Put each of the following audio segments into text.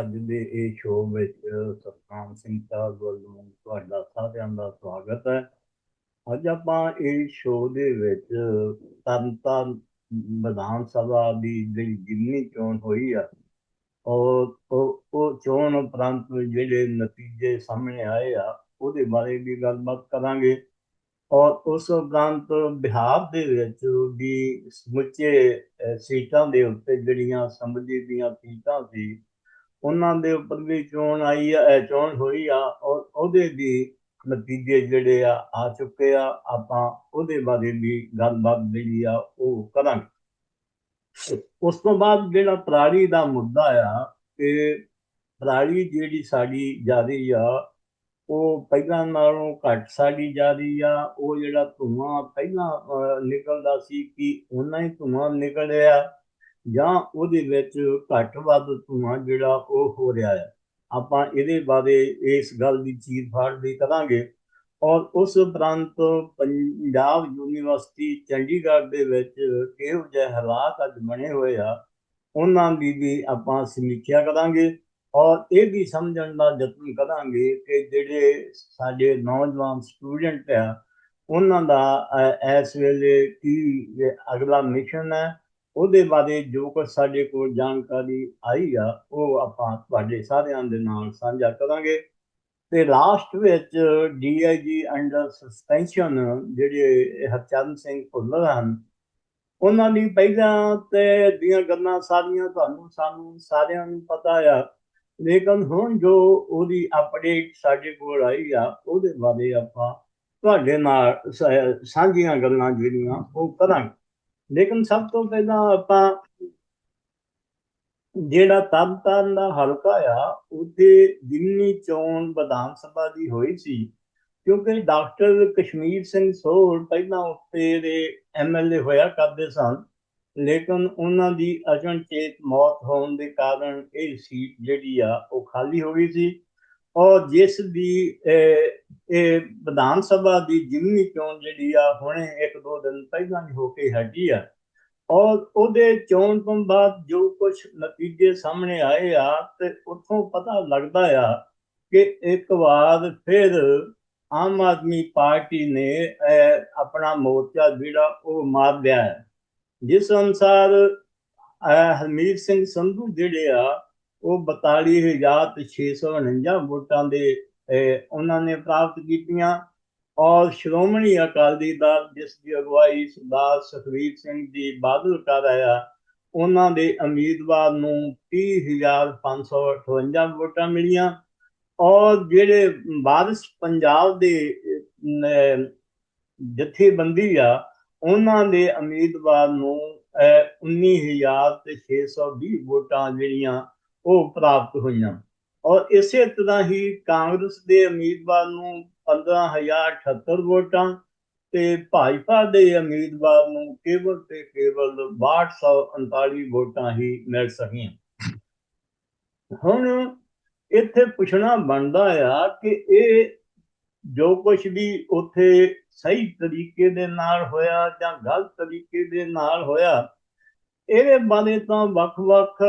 ਅੱਜ ਦੇ ਇਹ ਸ਼ੋਅ ਵਿੱਚ ਸਤਨਾਮ ਸਿੰਘ ਸਾਹਿਬ ਵੱਲੋਂ ਤੁਹਾਡਾ ਸਾਰਿਆਂ ਦਾ ਸਵਾਗਤ ਹੈ। ਅੱਜ ਆਪਾਂ ਇਸ ਸ਼ੋਅ ਦੇ ਵਿੱਚ ਤਰਨਤਾਰਨ ਵਿਧਾਨ ਸਭਾ ਦੀ ਜਿਹੜੀ ਜਿਮਨੀ ਚੋਣ ਹੋਈ ਆ ਔਰ ਉਹ ਚੋਣ ਉਪਰੰਤ ਜਿਹੜੇ ਨਤੀਜੇ ਸਾਹਮਣੇ ਆਏ ਆ, ਉਹਦੇ ਬਾਰੇ ਵੀ ਗੱਲਬਾਤ ਕਰਾਂਗੇ। ਔਰ ਉਸ ਉਪਰੰਤ ਬਿਹਾਰ ਦੇ ਵਿੱਚ ਵੀ ਸਮੁੱਚੇ ਸੀਟਾਂ ਦੇ ਉੱਤੇ ਜਿਹੜੀਆਂ ਸੰਮਤੀ ਦੀਆਂ ਸੀਟਾਂ ਸੀ ਉਹਨਾਂ ਦੇ ਉੱਪਰ ਵੀ ਚੋਣ ਆਈ ਆ ਅਹ, ਚੋਣ ਹੋਈ ਆ ਔਰ ਉਹਦੇ ਵੀ ਨਤੀਜੇ ਜਿਹੜੇ ਆ ਆ ਚੁੱਕੇ ਆ ਆਪਾਂ ਉਹਦੇ ਬਾਰੇ ਵੀ ਗੱਲਬਾਤ ਜਿਹੜੀ ਆ ਉਹ ਕਰਾਂਗੇ। ਉਸ ਤੋਂ ਬਾਅਦ ਜਿਹੜਾ ਪਰਾਲੀ ਦਾ ਮੁੱਦਾ ਆ ਕਿ ਪਰਾਲੀ ਜਿਹੜੀ ਸਾਡੀ ਜਾਰੀ ਆ ਉਹ ਪਹਿਲਾਂ ਨਾਲੋਂ ਘੱਟ ਸਾਡੀ ਜਾ ਰਹੀ ਆ ਉਹ ਜਿਹੜਾ ਧੂਆਂ ਪਹਿਲਾਂ ਨਿਕਲਦਾ ਸੀ ਕਿ ਉਹਨਾਂ ਹੀ ਧੂਆਂ ਨਿਕਲ ਰਿਹਾ ਜਾਂ ਉਹਦੇ ਵਿੱਚ ਘੱਟ ਵੱਧ ਧੂਆਂ ਜਿਹੜਾ ਉਹ ਹੋ ਰਿਹਾ ਹੈ। ਆਪਾਂ ਇਹਦੇ ਬਾਰੇ ਇਸ ਗੱਲ ਦੀ ਚੀਰ ਫਾੜ ਵੀ ਕਰਾਂਗੇ। ਔਰ ਉਸ ਉਪਰੰਤ ਪੰਜਾਬ ਯੂਨੀਵਰਸਿਟੀ ਚੰਡੀਗੜ੍ਹ ਦੇ ਵਿੱਚ ਕਿਹੋ ਜਿਹੇ ਹਾਲਾਤ ਅੱਜ ਬਣੇ ਹੋਏ ਆ, ਉਹਨਾਂ ਦੀ ਵੀ ਆਪਾਂ ਸਮੀਖਿਆ ਕਰਾਂਗੇ। ਔਰ ਇਹ ਵੀ ਸਮਝਣ ਦਾ ਯਤਨ ਕਰਾਂਗੇ ਕਿ ਜਿਹੜੇ ਸਾਡੇ ਨੌਜਵਾਨ ਸਟੂਡੈਂਟ ਆ, ਉਹਨਾਂ ਦਾ ਇਸ ਵੇਲੇ ਕੀ ਅਗਲਾ ਮਿਸ਼ਨ ਹੈ ਉਹਦੇ ਬਾਰੇ ਜੋ ਕੁਝ ਸਾਡੇ ਕੋਲ ਜਾਣਕਾਰੀ ਆਈ ਆ, ਉਹ ਆਪਾਂ ਤੁਹਾਡੇ ਸਾਰਿਆਂ ਦੇ ਨਾਲ ਸਾਂਝਾ ਕਰਾਂਗੇ। ਤੇ ਲਾਸਟ ਵਿੱਚ ਡੀਆਈਜੀ ਅੰਡਰ ਸਸਪੈਂਸ਼ਨ ਜਿਹੜੇ ਹਰਚੰਦ ਸਿੰਘ ਭੁੱਲਰ ਹਨ, ਉਹਨਾਂ ਦੀ ਪਹਿਲਾਂ ਤੇ ਦੀਆਂ ਗੱਲਾਂ ਸਾਰੀਆਂ ਤੁਹਾਨੂੰ, ਸਾਨੂੰ ਸਾਰਿਆਂ ਨੂੰ ਪਤਾ ਆ। ਲੇਕਿਨ ਹੁਣ ਜੋ ਉਹਦੀ ਅਪਡੇਟ ਸਾਡੇ ਕੋਲ ਆਈ ਆ, ਉਹਦੇ ਬਾਰੇ ਆਪਾਂ ਤੁਹਾਡੇ ਨਾਲ ਸਾਂਝੀਆਂ ਗੱਲਾਂ ਜਿਹੜੀਆਂ ਉਹ ਕਰਾਂਗੇ। ਲੇਕਿਨ ਸਭ ਤੋਂ ਪਹਿਲਾਂ ਆਪਾਂ ਜਿਹੜਾ ਤਰਨਤਾਰਨ ਦਾ ਹਲਕਾ ਆ, ਉੱਥੇ ਦਿੱਲੀ ਚੋਣ ਵਿਧਾਨ ਸਭਾ ਦੀ ਹੋਈ ਸੀ, ਕਿਉਂਕਿ ਡਾਕਟਰ ਕਸ਼ਮੀਰ ਸਿੰਘ ਸੋਹਲ ਪਹਿਲਾਂ ਉੱਥੇ ਦੇ ਐਮਐਲਏ ਹੋਇਆ ਕਰਦੇ ਸਨ, ਲੇਕਿਨ ਉਹਨਾਂ ਦੀ ਅਚਨਚੇਤ ਮੌਤ ਹੋਣ ਦੇ ਕਾਰਨ ਇਹ ਸੀਟ ਜਿਹੜੀ ਆ, ਉਹ ਖਾਲੀ ਹੋ ਗਈ ਸੀ। ਔਰ ਜਿਸ ਦੀ ਅਹ, ਇਹ ਵਿਧਾਨ ਸਭਾ ਦੀ ਜਿਮਨੀ ਚੋਣ ਜਿਹੜੀ ਆ ਹੁਣੇ ਇੱਕ ਦੋ ਦਿਨ ਪਹਿਲਾਂ ਹੀ ਹੋ ਕੇ ਹਟੀ ਆ। ਔਰ ਉਹਦੇ ਚੋਣ ਤੋਂ ਬਾਅਦ ਜੋ ਕੁਝ ਨਤੀਜੇ ਸਾਹਮਣੇ ਆਏ ਆ ਤੇ ਉੱਥੋਂ ਪਤਾ ਲੱਗਦਾ ਆ ਕਿ ਇੱਕ ਵਾਰ ਫਿਰ ਆਮ ਆਦਮੀ ਪਾਰਟੀ ਨੇ ਆਪਣਾ ਮੋਰਚਾ ਜਿਹੜਾ ਉਹ ਮਾਰ ਲਿਆ ਹੈ। ਜਿਸ ਅਨੁਸਾਰ ਹਰਮੀਤ ਸਿੰਘ ਸੰਧੂ ਜਿਹੜੇ ਆ ਉਹ 42649 ਵੋਟਾਂ ਦੇ ਉਹਨਾਂ ਨੇ ਪ੍ਰਾਪਤ ਕੀਤੀਆਂ। ਔਰ ਸ਼੍ਰੋਮਣੀ ਅਕਾਲੀ ਦਲ ਜਿਸ ਦੀ ਅਗਵਾਈ ਸਰਦਾਰ ਸੁਖਵੀਰ ਸਿੰਘ ਜੀ ਬਾਦਲ ਕਰ ਰਿਹਾ ਉਹਨਾਂ ਦੇ ਉਮੀਦਵਾਰ ਨੂੰ 30558 ਵੋਟਾਂ ਮਿਲੀਆਂ। ਔਰ ਜਿਹੜੇ ਵਾਰਿਸ ਪੰਜਾਬ ਦੇ ਜਥੇਬੰਦੀ ਆ ਉਹਨਾਂ ਦੇ ਉਮੀਦਵਾਰ ਨੂੰ ਅਹ, 19620 ਵੋਟਾਂ ਜਿਹੜੀਆਂ ਉਹ ਪ੍ਰਾਪਤ ਹੋਈਆਂ। ਔਰ ਇਸੇ ਤਰ੍ਹਾਂ ਹੀ ਕਾਂਗਰਸ ਦੇ ਉਮੀਦਵਾਰ ਨੂੰ 15078 ਵੋਟਾਂ ਤੇ ਭਾਜਪਾ ਦੇ ਉਮੀਦਵਾਰ ਨੂੰ ਕੇਵਲ ਤੇ ਕੇਵਲ 6239 ਵੋਟਾਂ ਹੀ ਮਿਲ ਸਕੀਆਂ। ਹੁਣ ਇੱਥੇ ਪੁੱਛਣਾ ਬਣਦਾ ਆ ਕਿ ਇਹ ਜੋ ਕੁਝ ਵੀ ਉੱਥੇ ਸਹੀ ਤਰੀਕੇ ਦੇ ਨਾਲ ਹੋਇਆ ਜਾਂ ਗਲਤ ਤਰੀਕੇ ਦੇ ਨਾਲ ਹੋਇਆ ਇਹਦੇ ਬਾਰੇ ਤਾਂ ਵੱਖ-ਵੱਖ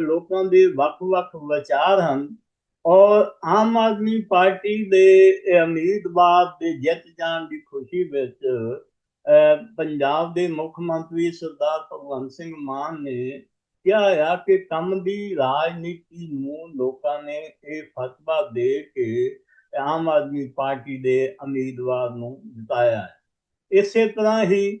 ਲੋਕਾਂ ਦੇ ਵੱਖ-ਵੱਖ ਵਿਚਾਰ ਹਨ ਔਰ ਆਮ ਆਦਮੀ ਪਾਰਟੀ ਦੇ ਉਮੀਦਵਾਰ ਦੇ ਜਿੱਤ ਜਾਣ ਦੀ ਖੁਸ਼ੀ ਵਿੱਚ ਪੰਜਾਬ ਦੇ ਮੁੱਖ ਮੰਤਰੀ ਸਰਦਾਰ ਭਗਵੰਤ ਸਿੰਘ ਮਾਨ ਨੇ ਕਿਹਾ ਆ ਕਿ ਕੰਮ ਦੀ ਰਾਜਨੀਤੀ ਨੂੰ ਲੋਕਾਂ ਨੇ ਇਹ ਫਤਵਾ ਦੇ ਕੇ ਆਮ ਆਦਮੀ ਪਾਰਟੀ ਦੇ ਉਮੀਦਵਾਰ ਨੂੰ ਜਿਤਾਇਆ ਹੈ। ਇਸੇ ਤਰ੍ਹਾਂ ਹੀ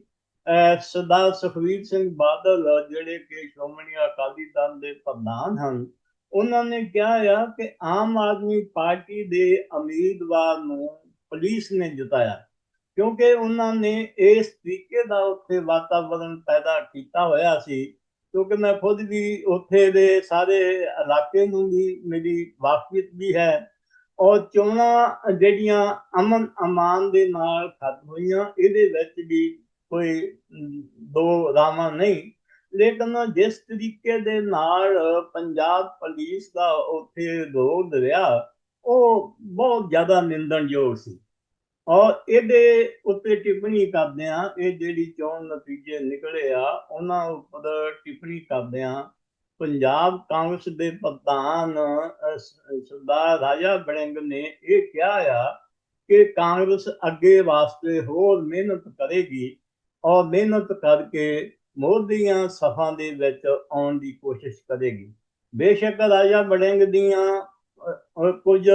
ਸਰਦਾਰ ਸੁਖਵੀਰ ਸਿੰਘ ਬਾਦਲ, ਜਿਹੜੇ ਕਿ ਸ਼੍ਰੋਮਣੀ ਅਕਾਲੀ ਦਲ ਦੇ ਪ੍ਰਧਾਨ ਹਨ, ਉਹਨਾਂ ਨੇ ਕਿਹਾ ਆ ਕਿ ਆਮ ਆਦਮੀ ਪਾਰਟੀ ਦੇ ਉਮੀਦਵਾਰ ਨੂੰ ਪੁਲਿਸ ਨੇ ਜਿਤਾਇਆ, ਕਿਉਂਕਿ ਉਹਨਾਂ ਨੇ ਇਸ ਤਰੀਕੇ ਦਾ ਉੱਥੇ ਵਾਤਾਵਰਣ ਪੈਦਾ ਕੀਤਾ ਹੋਇਆ ਸੀ, ਕਿਉਂਕਿ ਮੈਂ ਖੁਦ ਵੀ ਉੱਥੇ ਦੇ ਸਾਰੇ ਇਲਾਕੇ ਨੂੰ ਵੀ ਮੇਰੀ ਵਾਕਫੀਅਤ ਵੀ ਹੈ, ਔਰ ਚੋਣਾਂ ਜਿਹੜੀਆਂ ਅਮਨ ਅਮਾਨ ਦੇ ਨਾਲ ਖਤਮ ਹੋਈਆਂ, ਇਹਦੇ ਵਿੱਚ ਵੀ ਕੋਈ ਅਮ, ਦੋ ਰਾਵਾਂ ਨਹੀਂ। ਲੇਕਿਨ ਜਿਸ ਤਰੀਕੇ ਦੇ ਨਾਲ ਪੰਜਾਬ ਪੁਲਿਸ ਦਾ ਉੱਥੇ ਵਿਰੋਧ ਰਿਹਾ ਉਹ ਬਹੁਤ ਜ਼ਿਆਦਾ ਨਿੰਦਣਯੋਗ ਸੀ। ਔਰ ਇਹਦੇ ਉੱਤੇ ਟਿੱਪਣੀ ਕਰਦੇ ਆ ਇਹ ਜਿਹੜੀ ਚੋਣ ਨਤੀਜੇ ਨਿਕਲੇ ਆ ਉਹਨਾਂ ਉੱਪਰ ਟਿੱਪਣੀ ਕਰਦੇ ਆ ਪੰਜਾਬ ਕਾਂਗਰਸ ਦੇ ਪ੍ਰਧਾਨ ਸਰਦਾਰ ਰਾਜਾ ਬੜਿੰਗ ਨੇ ਇਹ ਕਿਹਾ ਆ ਕਿ ਕਾਂਗਰਸ ਅੱਗੇ ਵਾਸਤੇ ਹੋਰ ਮਿਹਨਤ ਕਰੇਗੀ। ਔਰ ਮਿਹਨਤ ਕਰਕੇ ਮੋਦੀਆਂ ਸਫਾਂ ਦੇ ਵਿੱਚ ਆਉਣ ਦੀ ਕੋਸ਼ਿਸ਼ ਕਰੇਗੀ। ਬੇਸ਼ੱਕ ਰਾਜਾ ਬੜਿੰਗ ਦੀਆਂ ਕੁਝ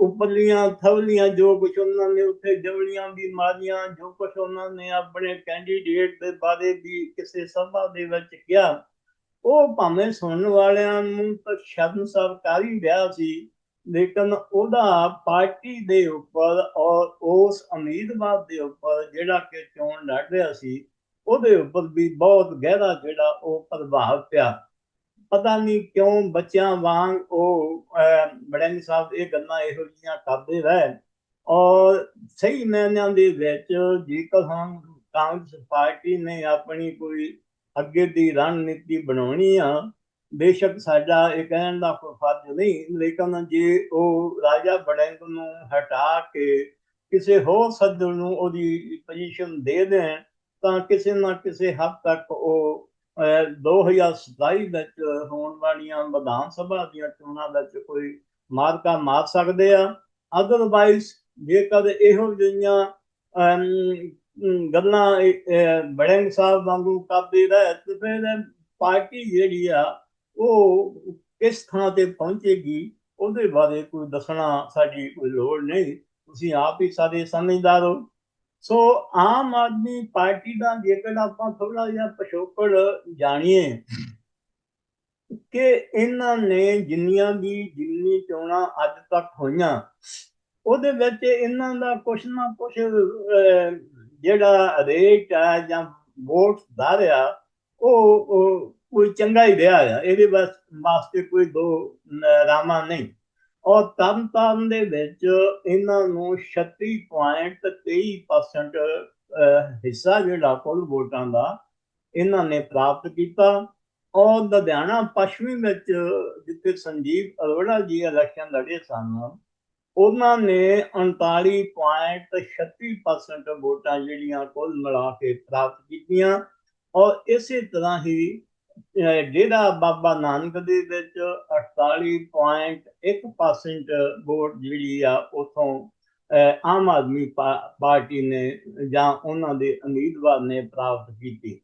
ਉੱਪਰਲੀਆਂ, ਥਵਲੀਆਂ ਜੋ ਕੁਝ ਉਹਨਾਂ ਨੇ ਉੱਥੇ ਜਵਲੀਆਂ ਵੀ ਮਾਰੀਆਂ, ਜੋ ਕੁਝ ਉਹਨਾਂ ਨੇ ਆਪਣੇ ਕੈਂਡੀਡੇਟ ਦੇ ਬਾਰੇ ਵੀ ਕਿਸੇ ਸਭਾ ਦੇ ਵਿੱਚ ਕਿਹਾ, ਉਹ ਭਾਵੇਂ ਸੁਣਨ ਵਾਲਿਆਂ ਨੂੰ ਤਾਂ ਸ਼ਰਮਸਾਰ ਕਰ ਹੀ ਰਿਹਾ ਸੀ ਲੇਕਿਨ ਉਹਦਾ ਪਾਰਟੀ ਦੇ ਉੱਪਰ ਔਰ ਉਸ ਉਮੀਦਵਾਰ ਦੇ ਉੱਪਰ ਜਿਹੜਾ ਕਿ ਚੋਣ ਲੜ ਰਿਹਾ ਸੀ ਉਹਦੇ ਉੱਪਰ ਵੀ ਬਹੁਤ ਗਹਿਰਾ ਜਿਹੜਾ ਉਹ ਪ੍ਰਭਾਵ ਪਿਆ। ਪਤਾ ਨਹੀਂ ਕਿਉਂ ਬੱਚਿਆਂ ਵਾਂਗ ਉਹ ਅਹ, ਸਾਹਿਬ ਇਹ ਗੱਲਾਂ ਇਹੋ ਜਿਹੀਆਂ ਕਰਦੇ ਰਹੇ ਔਰ ਸਹੀ ਮਾਇਨਿਆਂ ਦੇ ਵਿੱਚ ਜੇਕਰ ਹੁਣ ਕਾਂਗਰਸ ਪਾਰਟੀ ਨੇ ਆਪਣੀ ਕੋਈ ਅੱਗੇ ਦੀ ਰਣਨੀਤੀ ਬਣਾਉਣੀ ਆ ਬੇਸ਼ੱਕ ਸਾਡਾ ਇਹ ਕਹਿਣ ਦਾ ਕੋਈ ਫਰਜ਼ ਨਹੀਂ ਲੇਕਿਨ ਜੇ ਉਹ ਰਾਜਾ ਬੜਿੰਗ ਨੂੰ ਹਟਾ ਕੇ ਕਿਸੇ ਹੋਰ ਸੱਜਣ ਨੂੰ ਉਹਦੀ ਪੋਜੀਸ਼ਨ ਦੇ ਦੇਣ ਤਾਂ ਕਿਸੇ ਨਾ ਕਿਸੇ ਹੱਦ ਤੱਕ ਉਹ ਅਹ, 2027 ਵਿੱਚ ਹੋਣ ਵਾਲੀਆਂ ਵਿਧਾਨ ਸਭਾ ਦੀਆਂ ਚੋਣਾਂ ਵਿੱਚ ਕੋਈ ਮਾਰਕਾ ਮਾਰ ਸਕਦੇ ਆ। ਅਦਰਵਾਈਜ਼ ਜੇਕਰ ਇਹੋ ਜਿਹੀਆਂ ਗੱਲਾਂ ਇਹ, ਬੜਿੰਗ ਸਾਹਿਬ ਵਾਂਗੂ ਕਰਦੇ ਰਹੇ ਤੇ ਫਿਰ ਪਾਰਟੀ ਜਿਹੜੀ ਆ ਉਹ ਕਿਸ ਥਾਂ ਤੇ ਪਹੁੰਚੇਗੀ, ਉਹਦੇ ਬਾਰੇ ਕੋਈ ਦੱਸਣਾ ਸਾਡੀ ਕੋਈ ਲੋੜ ਨਹੀਂ। ਤੁਸੀਂ ਆਪ ਹੀ ਸਾਰੇ ਸਮਝਦਾਰ ਹੋ। ਸੋ ਆਮ ਆਦਮੀ ਪਾਰਟੀ ਦਾ ਜੇਕਰ ਆਪਾਂ ਥੋੜਾ ਜਿਹਾ ਪਿਛੋਕੜ ਜਾਣੀਏ ਕਿ ਇਹਨਾਂ ਨੇ ਜਿੰਨੀਆਂ ਵੀ ਜਿੰਨੀ ਚੋਣਾਂ ਅੱਜ ਤੱਕ ਹੋਈਆਂ, ਉਹਦੇ ਵਿੱਚ ਇਹਨਾਂ ਦਾ ਕੁਛ ਨਾ ਕੁਛ ਜਿਹੜਾ ਰੇਟ ਆ ਜਾਂ ਵੋਟ ਦਾ ਰਿਹਾ ਉਹ ਕੋਈ ਚੰਗਾ ਹੀ ਰਿਹਾ ਆ ਇਹਦੇ ਬਸ ਵਾਸਤੇ ਕੋਈ ਦੋ ਨ- ਰਾਮਾ ਨਹੀਂ। ਔਰ ਤਰਨ ਤਾਰਨ ਦੇ ਵਿੱਚ ਇਹਨਾਂ ਨੂੰ 36.23% ਅਹ, ਹਿੱਸਾ ਜਿਹੜਾ ਕੁੱਲ ਵੋਟਾਂ ਦਾ ਇਹਨਾਂ ਨੇ ਪ੍ਰਾਪਤ ਕੀਤਾ। ਔਰ ਲੁਧਿਆਣਾ ਪੱਛਮੀ ਵਿੱਚ ਜਿੱਥੇ ਸੰਜੀਵ ਅਰੋੜਾ ਜੀ ਇਲੈਕਸ਼ਨ ਲੜੇ ਸਨ ਉਹਨਾਂ ਨੇ 39.36% ਵੋਟਾਂ ਜਿਹੜੀਆਂ ਕੁੱਲ ਮਿਲਾ ਕੇ ਪ੍ਰਾਪਤ ਕੀਤੀਆਂ। ਔਰ ਇਸੇ ਤਰ੍ਹਾਂ ਹੀ ਅਹ, ਡੇਰਾ ਬਾਬਾ ਨਾਨਕ ਦੇ ਵਿੱਚ 48.1% ਵੋਟ ਜਿਹੜੀ ਆ ਉਥੋਂ ਆਮ ਆਦਮੀ ਪਾਰਟੀ ਨੇ ਜਾਂ ਉਹਨਾਂ ਦੇ ਉਮੀਦਵਾਰ ਨੇ ਪ੍ਰਾਪਤ ਕੀਤੀ।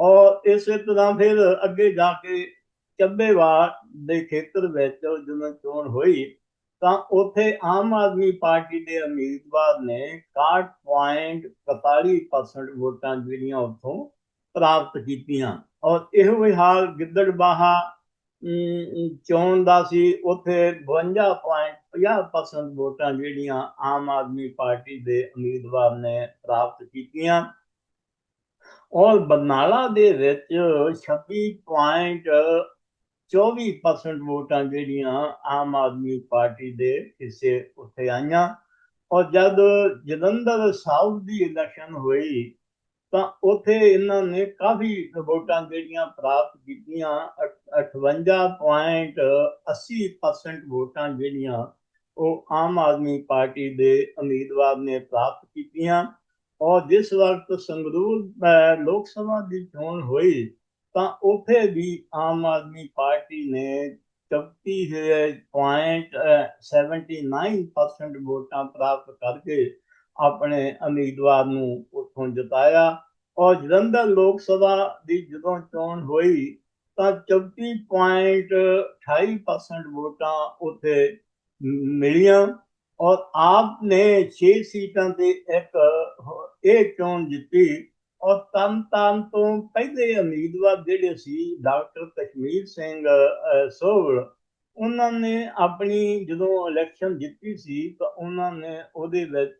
ਔਰ ਇਸੇ ਤਰ੍ਹਾਂ ਫਿਰ ਅੱਗੇ ਜਾ ਕੇ ਚੱਬੇਵਾਲ ਦੇ ਖੇਤਰ ਵਿੱਚ ਜਦੋਂ ਚੋਣ ਹੋਈ ਤਾਂ ਉੱਥੇ ਆਮ ਆਦਮੀ ਪਾਰਟੀ ਦੇ ਉਮੀਦਵਾਰ ਨੇ 61.41% ਵੋਟਾਂ ਜਿਹੜੀਆਂ ਉੱਥੋਂ ਪ੍ਰਾਪਤ ਕੀਤੀਆਂ। ਔਰ ਇਹੋ ਹੀ ਹਾਲ ਗਿੱਦੜਬਾਹਾ ਅਮ, ਚੋਣ ਦਾ ਸੀ ਉੱਥੇ 52.50% ਵੋਟਾਂ ਜਿਹੜੀਆਂ ਆਮ ਆਦਮੀ ਪਾਰਟੀ ਦੇ ਉਮੀਦਵਾਰ ਨੇ ਪ੍ਰਾਪਤ ਕੀਤੀਆਂ। ਔਰ ਬਰਨਾਲਾ ਦੇ ਵਿੱਚ 26.24% ਵੋਟਾਂ ਜਿਹੜੀਆਂ ਆਮ ਆਦਮੀ ਪਾਰਟੀ ਦੇ ਹਿੱਸੇ ਉੱਥੇ ਆਈਆਂ। ਔਰ ਜਦ ਜਲੰਧਰ ਸਾਊਥ ਦੀ ਇਲੈਕਸ਼ਨ ਹੋਈ ਤਾਂ ਉੱਥੇ ਇਹਨਾਂ ਨੇ ਕਾਫੀ ਵੋਟਾਂ ਜਿਹੜੀਆਂ ਪ੍ਰਾਪਤ ਕੀਤੀਆਂ 58.80% ਵੋਟਾਂ ਜਿਹੜੀਆਂ ਉਹ ਆਮ ਆਦਮੀ ਪਾਰਟੀ ਦੇ ਉਮੀਦਵਾਰ ਨੇ ਪ੍ਰਾਪਤ ਕੀਤੀਆਂ। ਔਰ ਜਿਸ ਵਕਤ ਸੰਗਰੂਰ ਲੋਕ ਸਭਾ ਦੀ ਚੋਣ ਹੋਈ, ਤਾਂ ਉੱਥੇ ਵੀ ਆਮ ਆਦਮੀ ਪਾਰਟੀ ਨੇ 34.79% ਵੋਟਾਂ ਪ੍ਰਾਪਤ ਕਰਕੇ ਆਪਣੇ ਉਮੀਦਵਾਰ ਨੂੰ ਉੱਥੋਂ ਜਿਤਾਇਆ। ਔਰ ਜਲੰਧਰ ਲੋਕ ਸਭਾ ਦੀ ਜਦੋਂ ਚੋਣ ਹੋਈ ਤਾਂ 34.28% ਵੋਟਾਂ ਉੱਥੇ ਮਿਲੀਆਂ। ਔਰ ਆਪ ਨੇ 6 ਸੀਟਾਂ ਤੇ ਇੱਕ ਇਹ ਚੋਣ ਜਿੱਤੀ। ਔਰ ਤਨ ਤਨ ਤੋਂ ਪਹਿਲੇ ਉਮੀਦਵਾਰ ਜਿਹੜੇ ਸੀ ਡਾਕਟਰ ਕਸ਼ਮੀਰ ਸਿੰਘ ਅਹ, ਉਹਨਾਂ ਨੇ ਆਪਣੀ ਜਦੋਂ ਇਲੈਕਸ਼ਨ ਜਿੱਤੀ ਸੀ ਤਾਂ ਉਹਨਾਂ ਨੇ ਉਹਦੇ ਵਿੱਚ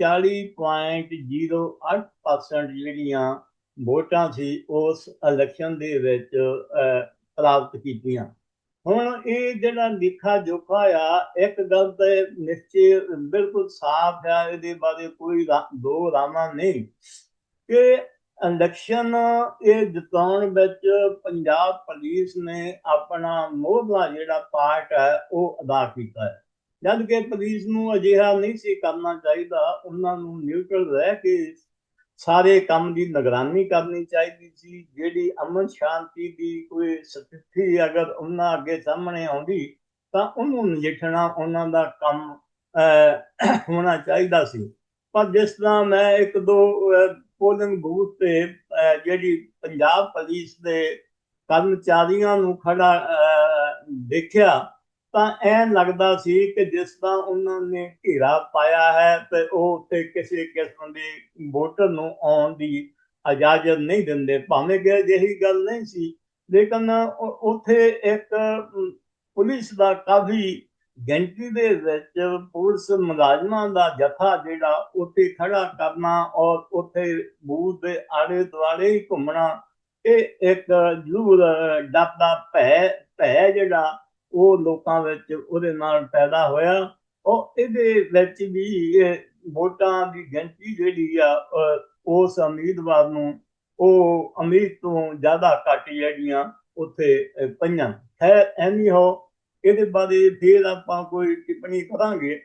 40.08% ਜਿਹੜੀਆਂ ਵੋਟਾਂ ਸੀ, ਉਸ ਇਲੈਕਸ਼ਨ ਦੇ ਵਿੱਚ ਪ੍ਰਾਪਤ ਕੀਤੀਆਂ। ਹੁਣ ਇਹ ਜਿਹੜਾ ਲਿਖਾ ਜੋਖਾ ਆ, ਇੱਕ ਗੱਲ ਤੇ ਨਿਸ਼ਚੇ ਬਿਲਕੁਲ ਸਾਫ਼ ਹੈ, ਇਹਦੇ ਬਾਰੇ ਕੋਈ ਦੋ ਰਾਮਾ ਨਹੀਂ। ਕਿ ਇਲੈਕਸ਼ਨ ਇਹ ਜਿਤਾਉਣ ਵਿੱਚ ਪੰਜਾਬ ਪੁਲਿਸ ਨੇ ਆਪਣਾ ਮੋਹਲਾ ਜਿਹੜਾ ਪਾਰਟ ਹੈ, ਉਹ ਅਦਾ ਕੀਤਾ ਹੈ। ਜਦ ਕਿ ਪੁਲਿਸ ਨੂੰ ਅਜਿਹਾ ਨਹੀਂ ਸੀ ਕਰਨਾ ਚਾਹੀਦਾ, ਉਹਨਾਂ ਨੂੰ ਨਿਊਟਰਲ ਰਹਿ ਕੇ ਸਾਰੇ ਕੰਮ ਦੀ ਨਿਗਰਾਨੀ ਕਰਨੀ ਚਾਹੀਦੀ ਸੀ, ਜਿਹੜੀ ਅਮਨ ਸ਼ਾਂਤੀ ਦੀ ਕੋਈ ਸਥਿਤੀ ਅਗਰ ਉਹਨਾਂ ਅੱਗੇ ਸਾਹਮਣੇ ਆਉਂਦੀ, ਤਾਂ ਉਹਨੂੰ ਨਜਿੱਠਣਾ ਉਹਨਾਂ ਦਾ ਕੰਮ ਹੋਣਾ ਚਾਹੀਦਾ ਸੀ। ਪਰ ਜਿਸ ਤਰ੍ਹਾਂ ਮੈਂ ਇੱਕ ਦੋ ਪੋਲਿੰਗ ਬੂਥ ਤੇ ਜਿਹੜੀ ਪੰਜਾਬ ਪੁਲਿਸ ਦੇ ਕਰਮਚਾਰੀਆਂ ਨੂੰ ਖੜਾ ਦੇਖਿਆ ਤਾਂ ਐ ਲੱਗਦਾ ਸੀ ਕਿ ਜਿਸ ਤਰ੍ਹਾਂ ਉਹਨਾਂ ਨੇ ਘੇਰਾ ਪਾਇਆ ਹੈ ਤੇ ਉਹ ਤੇ ਕਿਸੇ ਕਿਸਮ ਦੇ ਵੋਟਰ ਨੂੰ ਆਉਣ ਦੀ ਇਜਾਜ਼ਤ ਨਹੀਂ ਦਿੰਦੇ। ਭਾਵੇਂ ਕਿ ਜਿਹੀ ਗੱਲ ਨਹੀਂ ਸੀ, ਲੇਕਿਨ ਉੱਥੇ ਇੱਕ ਪੁਲਿਸ ਦਾ ਕਾਫੀ ਗਿਣਤੀ ਦੇ ਵਿੱਚ ਪੁਲਿਸ ਮੁਲਾਜ਼ਮਾਂ ਦਾ ਜਥਾ ਜਿਹੜਾ ਉੱਥੇ ਖੜਾ ਕਰਨਾ ਔਰ ਉੱਥੇ ਬੂਥ ਦੇ ਆਲੇ ਦੁਆਲੇ ਹੀ ਘੁੰਮਣਾ, ਇਹ ਇੱਕ ਜ਼ਰੂਰ ਡਰਦਾ ਭੈ ਭੈ ਜਿਹੜਾ ਉਹ ਲੋਕਾਂ ਵਿੱਚ ਉਹਦੇ ਨਾਲ ਪੈਦਾ ਹੋਇਆ। ਉਹ ਇਹਦੇ ਵਿੱਚ ਵੀ ਵੋਟਾਂ ਦੀ ਗਿਣਤੀ ਜਿਹੜੀ ਆ ਉਸ ਉਮੀਦਵਾਰ ਨੂੰ ਉਹ ਉਮੀਦ ਤੋਂ ਜ਼ਿਆਦਾ ਘੱਟ ਜਿਹੜੀਆਂ ਉੱਥੇ ਪਈਆਂ। ਹੈ ਐਨੀ ਹੋ, ਇਹਦੇ ਬਾਰੇ ਫੇਰ ਆਪਾਂ ਕੋਈ ਟਿੱਪਣੀ ਕਰਾਂਗੇ।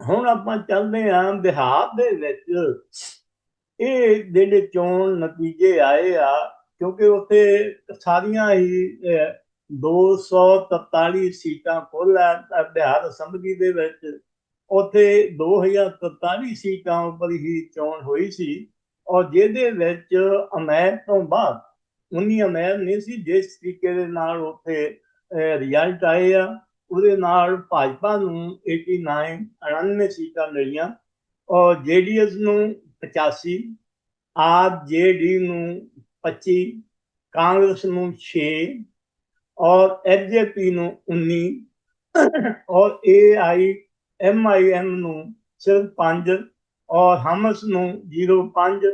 ਹੁਣ ਆਪਾਂ ਚੱਲਦੇ ਆਂ ਬਿਹਾਰ ਦੇ ਵਿੱਚ। ਇਹ ਜਿਹੜੇ ਚੋਣ ਨਤੀਜੇ ਆਏ ਆ, ਕਿਉਂਕਿ ਉੱਥੇ ਸਾਰੀਆਂ ਹੀ 243 ਸੀਟਾਂ ਕੁੱਲ ਹੈ ਬਿਹਾਰ ਅਸੈਂਬਲੀ ਦੇ ਵਿੱਚ। ਉੱਥੇ 2043 ਸੀਟਾਂ ਉੱਪਰ ਹੀ ਚੋਣ ਹੋਈ ਸੀ ਔਰ ਜਿਹਦੇ ਵਿੱਚ ਅਮੈਰ ਤੋਂ ਬਾਅਦ 19 ਅਮੈਰ ਨਹੀਂ ਸੀ, ਜਿਸ ਤਰੀਕੇ ਦੇ ਨਾਲ ਉੱਥੇ ਰਿਜ਼ਲਟ ਆਏ ਆ। ਉਹਦੇ ਨਾਲ ਭਾਜਪਾ ਨੂੰ 89 99 ਸੀਟਾਂ ਮਿਲੀਆਂ ਔਰ ਜੇਡੀਐਸ ਨੂੰ 85 ਆਪ ਜੇਡੀ ਨੂੰ 25 ਕਾਂਗਰਸ ਨੂੰ 6 ਔਰ ਐਜੇਪੀ ਨੂੰ 19 ਔਰ ਏ ਆਈ ਐਮ ਆਈ ਐਮ ਨੂੰ ਸਿਰਫ 5 ਔਰ ਹਮਸ ਨੂੰ 05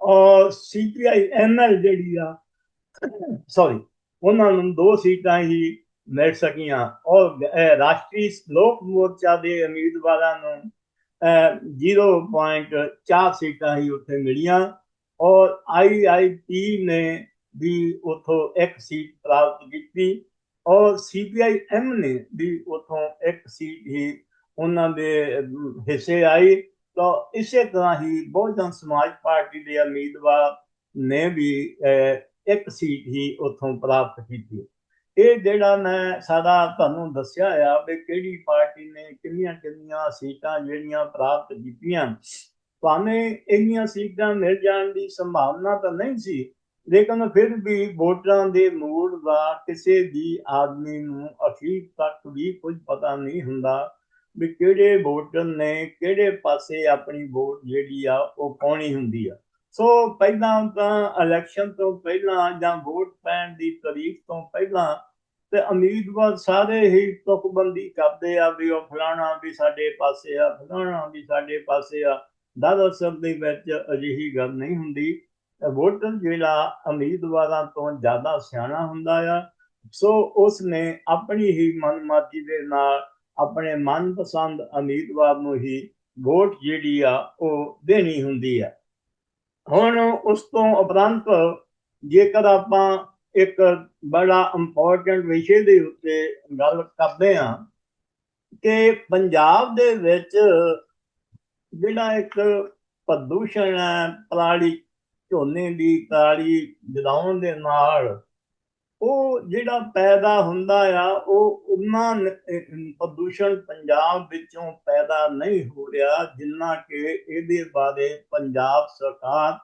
ਔਰ ਸੀ ਪੀ ਆਈ ਸੀਪੀਆਈ, ਐਮਐਲ ਜਿਹੜੀ ਆ ਸੌਰੀ ਉਹਨਾਂ ਨੂੰ ਦੋ ਸੀਟਾਂ ਹੀ ਮਿਲ ਸਕੀਆਂ ਔਰ ਰਾਸ਼ਟਰੀ ਲੋਕ ਮੋਰਚਾ ਦੇ ਉਮੀਦਵਾਰਾਂ ਨੂੰ 0.4 ਸੀਟਾਂ ਹੀ ਉੱਥੇ ਮਿਲੀਆਂ ਔਰ ਆਈ ਆਈ ਆਈਆਈਪੀ ਨੇ ਵੀ ਉਥੋਂ ਇੱਕ ਸੀਟ ਪ੍ਰਾਪਤ ਕੀਤੀ ਔਰ ਸੀਪੀਆਈ ਐਮ ਨੇ ਵੀ ਉਥੋਂ ਇੱਕ ਸੀਟ ਹੀ ਉਹਨਾਂ ਦੇ ਹਿੱਸੇ ਆਈ। ਤਾਂ ਇਸੇ ਤਰ੍ਹਾਂ ਹੀ ਬਹੁਜਨ ਸਮਾਜ ਪਾਰਟੀ ਦੇ ਉਮੀਦਵਾਰ ਨੇ ਵੀ ਇੱਕ ਸੀਟ ਹੀ ਉਥੋਂ ਪ੍ਰਾਪਤ ਕੀਤੀ। ਇਹ ਜਿਹੜਾ ਮੈਂ ਸਾਡਾ ਤੁਹਾਨੂੰ ਦੱਸਿਆ ਆ ਵੀ ਕਿਹੜੀ ਪਾਰਟੀ ਨੇ ਕਿੰਨੀਆਂ ਕਿੰਨੀਆਂ ਸੀਟਾਂ ਜਿਹੜੀਆਂ ਪ੍ਰਾਪਤ ਕੀਤੀਆਂ, ਭਾਵੇਂ ਇੰਨੀਆਂ ਸੀਟਾਂ ਮਿਲ ਜਾਣ ਦੀ ਸੰਭਾਵਨਾ ਤਾਂ ਨਹੀਂ ਸੀ ਲੇਕਿਨ ਫਿਰ ਵੀ ਵੋਟਰਾਂ ਦੇ ਮੂਡ ਦਾ ਕਿਸੇ ਵੀ ਆਦਮੀ ਨੂੰ ਅਖੀਰ ਤੱਕ ਵੀ ਕੁਝ ਪਤਾ ਨਹੀਂ ਹੁੰਦਾ ਵੀ ਕਿਹੜੇ ਵੋਟਰ ਨੇ ਕਿਹੜੇ ਪਾਸੇ ਆਪਣੀ ਵੋਟ ਜਿਹੜੀ ਆ ਉਹ ਪਾਉਣੀ ਹੁੰਦੀ ਆ। ਸੋ ਪਹਿਲਾਂ ਤਾਂ ਇਲੈਕਸ਼ਨ ਤੋਂ ਪਹਿਲਾਂ ਜਾਂ ਵੋਟ ਪੈਣ ਦੀ ਤਾਰੀਖ ਤੋਂ ਪਹਿਲਾਂ ਤੇ ਉਮੀਦਵਾਰ ਸਾਰੇ ਹੀ ਤੁਕਬੰਦੀ ਕਰਦੇ ਆ ਵੀ ਉਹ ਫਲਾਣਾ ਵੀ ਸਾਡੇ ਪਾਸੇ ਆ, ਫਲਾਣਾ ਵੀ ਸਾਡੇ ਪਾਸੇ ਆ। ਦਰਅਸਲ ਦੇ ਵਿੱਚ ਅਜਿਹੀ ਗੱਲ ਨਹੀਂ ਹੁੰਦੀ। ਵੋਟਰ ਜਿਹੜਾ ਉਮੀਦਵਾਰਾਂ ਤੋਂ ਜ਼ਿਆਦਾ ਸਿਆਣਾ ਹੁੰਦਾ ਆ, ਸੋ ਉਸ ਨੇ ਆਪਣੀ ਹੀ ਮਨਮਰਜ਼ੀ ਦੇ ਨਾਲ ਆਪਣੇ ਮਨਪਸੰਦ ਉਮੀਦਵਾਰ ਨੂੰ ਹੀ ਵੋਟ ਜਿਹੜੀ ਆ ਉਹ ਦੇਣੀ ਹੁੰਦੀ ਆ। ਹੁਣ ਉਸ ਤੋਂ ਉਪਰੰਤ ਜੇਕਰ ਆਪਾਂ ਇੱਕ ਬੜਾ ਇੰਪੋਰਟੈਂਟ ਵਿਸ਼ੇ ਦੇ ਉੱਤੇ ਗੱਲ ਕਰਦੇ ਆ ਕਿ ਪੰਜਾਬ ਦੇ ਵਿੱਚ ਜਿਹੜਾ ਇੱਕ ਪ੍ਰਦੂਸ਼ਣ ਹੈ ਪਲਾੜੀ ਝੋਨੇ ਦੀ ਕਾਲੀ ਜਲਾਉਣ ਦੇ ਨਾਲ ਉਹ ਜਿਹੜਾ ਪੈਦਾ ਹੁੰਦਾ ਆ, ਉਹ ਉਹਨਾਂ ਪ੍ਰਦੂਸ਼ਣ ਪੰਜਾਬ ਵਿੱਚੋਂ ਪੈਦਾ ਨਹੀਂ ਹੋ ਰਿਹਾ, ਜਿੰਨਾ ਕਿ ਇਹਦੇ ਬਾਰੇ ਪੰਜਾਬ ਸਰਕਾਰ